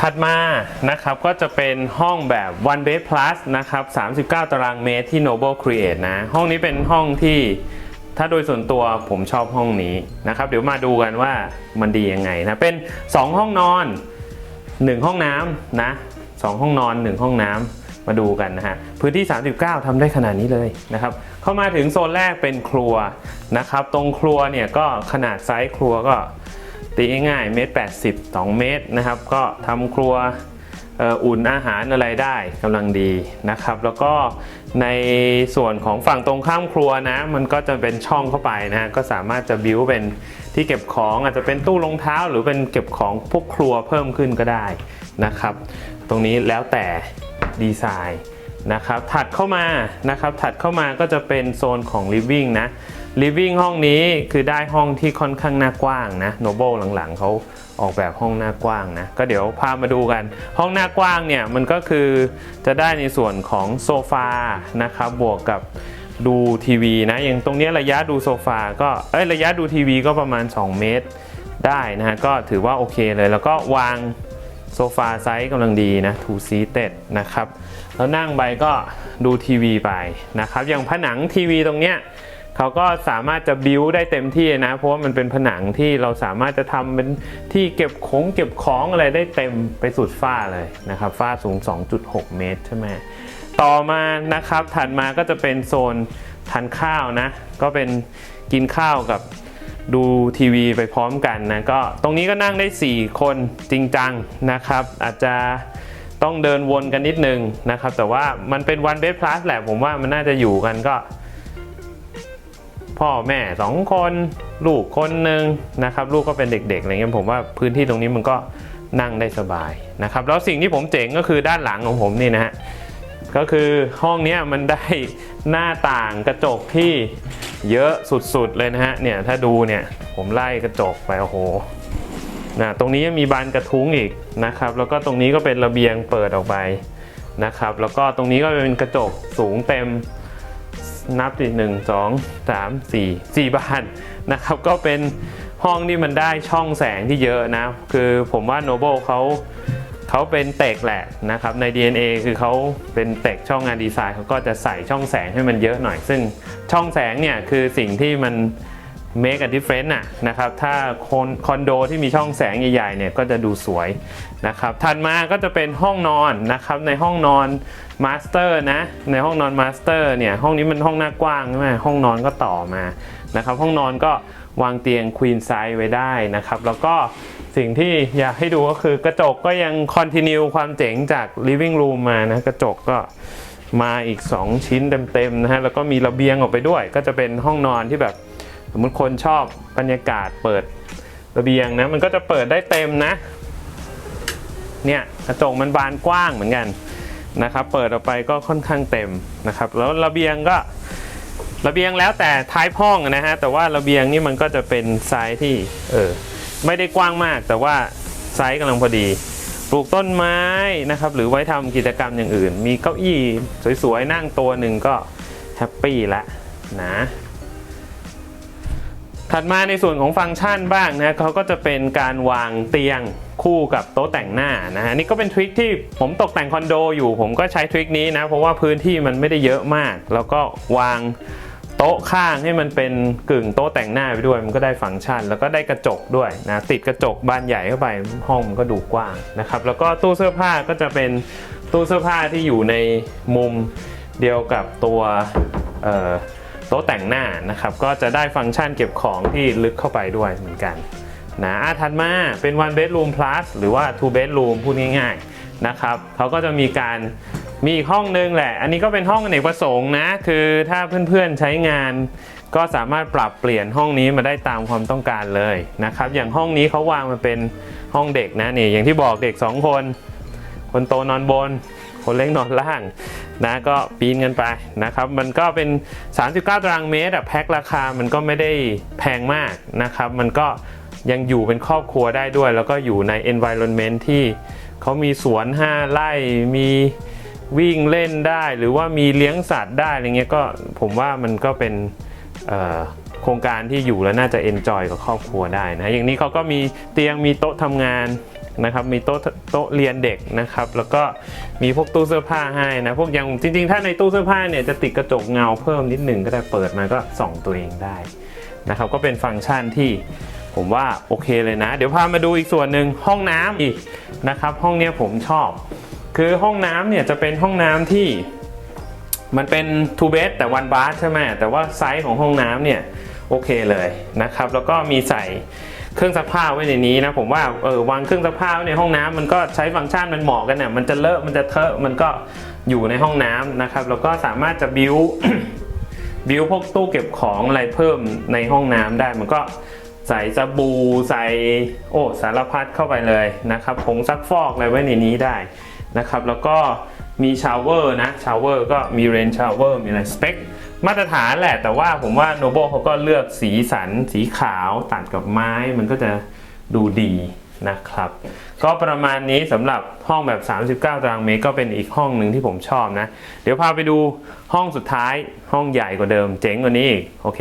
ถัดมานะครับก็จะเป็นห้องแบบ one bed plus นะครับ 39 ตารางเมตรที่ Noble Create นะ ห้องนี้เป็นห้องที่ถ้าโดยส่วนตัวผมชอบห้องนี้นะครับ เดี๋ยวมาดูกันว่ามันดียังไงนะ เป็น 2 ห้องนอน 1 ห้องน้ำนะ2ห้องนอน 1 ห้องน้ำมาดูกันนะฮะ พื้นที่ 39ทำได้ขนาดนี้เลยนะครับ เข้ามาถึงโซนแรกเป็นครัวนะครับ ตรงครัวเนี่ยก็ขนาดไซส์ครัวก็ ตีง่ายๆเมตรแปดสิบสองเมตรนะครับ ก็ทำครัวอุ่นอาหารอะไรได้กำลังดีนะครับ แล้วก็ในส่วนของฝั่งตรงข้ามครัวนะ มันก็จะเป็นช่องเข้าไปนะฮะก็สามารถจะบิวเป็นที่เก็บของอาจจะเป็นตู้รองเท้า หรือเป็นเก็บของพวกครัวเพิ่มขึ้นก็ได้นะครับ ตรงนี้แล้วแต่ดีไซน์นะครับถัดเข้ามานะครับถัดเข้ามาก็จะเป็นโซนของ living นะ living ห้องนี้คือได้ห้องที่ค่อนข้างหน้ากว้างนะ Noble หลังๆเขาออกแบบห้องหน้ากว้างนะ ก็เดี๋ยวพามาดูกัน ห้องหน้ากว้างเนี่ยมันก็คือจะได้ในส่วนของโซฟานะครับบวกกับดูทีวีนะอย่างตรงนี้ระยะดูโซฟาก็เอ้ยระยะดูทีวีก็ประมาณ 2 เมตรได้นะฮะก็ถือว่าโอเคเลยแล้วก็วางโซฟาไซส์กำลังดีนะ two seated นะครับ แล้วนั่งไปก็ดูทีวีไปนะครับ อย่างผนังทีวีตรงเนี้ย เขาก็สามารถจะบิวได้เต็มที่นะ เพราะว่ามันเป็นผนังที่เราสามารถจะทำเป็นที่เก็บของเก็บของอะไรได้เต็มไปสุดฝ้าเลยนะครับฝ้าสูง 2.6 เมตรใช่ไหมต่อมานะครับถัดมาก็จะเป็นโซนทานข้าวนะ ก็เป็นกินข้าวกับดูทีวีไปพร้อมกันนะก็ตรงนี้ก็นั่งได้ 4 คนจริงจังนะครับ อาจจะต้องเดินวนกันนิดนึงนะครับ แต่ว่ามันเป็น one bed plus แหละผมว่ามันน่าจะอยู่กันก็ พ่อแม่2คนลูกคนหนึ่งนะครับลูกก็เป็นเด็กๆอะไรเงี้ยผมว่าพื้นที่ตรงนี้มันก็นั่งได้สบายนะครับแล้วสิ่งที่ผมเจ๋งก็คือด้านหลังของผมนี่นะฮะก็คือห้องนี้มันได้หน้าต่างกระจกที่เยอะสุดๆเลยนะฮะเนี่ยถ้าดูเนี่ยผมไล่กระจกไปโอ้โหนะตรงนี้ยังมีบานกระทุ้งอีกนะครับ แล้วก็ตรงนี้ก็เป็นระเบียงเปิดออกไปนะครับ แล้วก็ตรงนี้ก็เป็นกระจกสูงเต็ม นับสิหนึ่งสองสามสี่สี่บานนะครับก็เป็นห้องที่มันได้ช่องแสงที่เยอะนะ คือผมว่าโนเบิลเขาเขาเป็นเตกแหละนะครับใน DNA คือเขาเป็นเตกช่องงานดีไซน์เขาก็จะใส่ช่องแสงให้มันเยอะหน่อย ซึ่งช่องแสงเนี่ยคือสิ่งที่มัน make a difference น่ะนะครับถ้าคนคอนโดที่มีช่องแสงใหญ่ๆเนี่ยก็จะดูสวยนะครับถัดมาก็จะเป็นห้องนอนนะครับในห้องนอนมาสเตอร์นะในห้องนอนมาสเตอร์เนี่ยห้องนี้มันห้องหน้ากว้างใช่ไหมห้องนอนก็ต่อมานะครับห้องนอนก็วางเตียงควีนไซส์ไว้ได้นะครับแล้วก็สิ่งที่อยากให้ดูก็คือกระจกก็ยังคอนติเนียความเจ๋งจาก living room มานะกระจกก็มาอีก 2 ชิ้นเต็มๆนะฮะแล้วก็มีระเบียงออกไปด้วย ก็จะเป็นห้องนอนที่แบบ มมติคนชอบบรรยากาศเปิดระเบียงนะมันก็จะเปิดได้เต็มนะ เนี่ยกระจกมันบานกว้างเหมือนกันนะครับ เปิดออกไปก็ค่อนข้างเต็มนะครับ แล้วระเบียงก็ระเบียงแล้วแต่ท้ายห้องนะฮะแต่ว่าระเบียงนี่มันก็จะเป็นไซส์ที่เออไม่ได้กว้างมาก แต่ว่าไซส์กำลังพอดีปลูกต้นไม้นะครับ หรือไว้ทำกิจกรรมอย่างอื่น มีเก้าอี้สวยๆนั่งตัวหนึ่งก็แฮปปี้ละนะ ถัดมาในส่วนของฟังก์ชันบ้างนะเขาก็จะเป็นการวางเตียงคู่กับโต๊ะแต่งหน้านะฮะนี่ก็เป็นทริคที่ผมตกแต่งคอนโดอยู่ ผมก็ใช้ทริคนี้นะเพราะว่าพื้นที่มันไม่ได้เยอะมาก แล้วก็วางโต๊ะข้างให้มันเป็นกึ่งโต๊ะแต่งหน้าไปด้วย มันก็ได้ฟังก์ชัน แล้วก็ได้กระจกด้วยนะติดกระจกบานใหญ่เข้าไปห้องมันก็ดูกว้างนะครับแล้วก็ตู้เสื้อผ้าก็จะเป็นตู้เสื้อผ้าที่อยู่ในมุมเดียวกับตัวเอ่อ โต๊ะแต่งหน้านะครับ ก็จะได้ฟังก์ชันเก็บของที่ลึกเข้าไปด้วยเหมือนกันนะอะถัดมาเป็น one bedroom plus หรือว่า two bedroom พูดง่ายๆนะครับเขาก็จะมีการมีอีกห้องนึงแหละ อันนี้ก็เป็นห้องอเนกประสงค์นะ คือถ้าเพื่อนๆใช้งาน ก็สามารถปรับเปลี่ยนห้องนี้มาได้ตามความต้องการเลยนะครับ อย่างห้องนี้เขาวางมาเป็นห้องเด็กนะนี่อย่างที่บอกเด็ก 2 คน คนโตนอนบน คนเล็กนอนล่างนะก็ปีนกันไปนะครับมันก็เป็น 39 ตารางเมตรแพ็คราคามันก็ไม่ได้แพงมากนะครับมันก็ยังอยู่เป็นครอบครัวได้ด้วย แล้วก็อยู่ใน environment ที่เขามีสวน 5 ไร่มีวิ่งเล่นได้หรือว่ามีเลี้ยงสัตว์ได้อะไรเงี้ยก็ผมว่ามันก็เป็นโครงการที่อยู่แล้วน่าจะ enjoy กับครอบครัวได้นะอย่างนี้เขาก็มีเตียงมีโต๊ะทำงาน นะครับมีโต๊ะโต๊ะเรียนเด็กนะครับแล้วก็มีพวกตู้เสื้อผ้าให้นะพวกยังจริงๆ ถ้าในตู้เสื้อผ้าเนี่ยจะติดกระจกเงาเพิ่มนิดหนึ่งก็ได้เปิดมาก็ส่องตัวเองได้นะครับก็เป็นฟังก์ชันที่ผมว่าโอเคเลยนะ เดี๋ยวพามาดูอีกส่วนหนึ่งห้องน้ำอีกนะครับห้องเนี้ยผมชอบ คือห้องน้ำเนี่ยจะเป็นห้องน้ำที่มันเป็น two bed แต่ one bath ใช่ไหมแต่ว่าไซส์ของห้องน้ำเนี่ยโอเคเลยนะครับ แล้วก็มีใส่ เครื่องซักผ้าไว้ในนี้นะผมว่าเออวางเครื่องซักผ้าไว้ในห้องน้ำมันก็ใช้ฟังก์ชันมันเหมาะกันเนี่ยมันจะเลอะมันจะเทอะมันก็อยู่ในห้องน้ำนะครับแล้วก็สามารถจะบิวบิวพวกตู้เก็บของอะไรเพิ่มในห้องน้ำได้มันก็ใส่สบู่ใส่โอ้สารพัดเข้าไปเลยนะครับผงซักฟอกอะไรไว้ในนี้ได้นะครับแล้วก็มีชาวเวอร์นะชาวเวอร์ก็มีเรนชาวเวอร์มีอะไรสเปค มาตรฐานแหละ แต่ว่าผมว่าโนโบเขาก็เลือกสีสันสีขาวตัดกับไม้มันก็จะดูดีนะครับ ก็ประมาณนี้สำหรับห้องแบบ 39 ตารางเมตรก็เป็นอีกห้องหนึ่งที่ผมชอบนะ เดี๋ยวพาไปดูห้องสุดท้ายห้องใหญ่กว่าเดิมเจ๋งกว่านี้อีกโอเค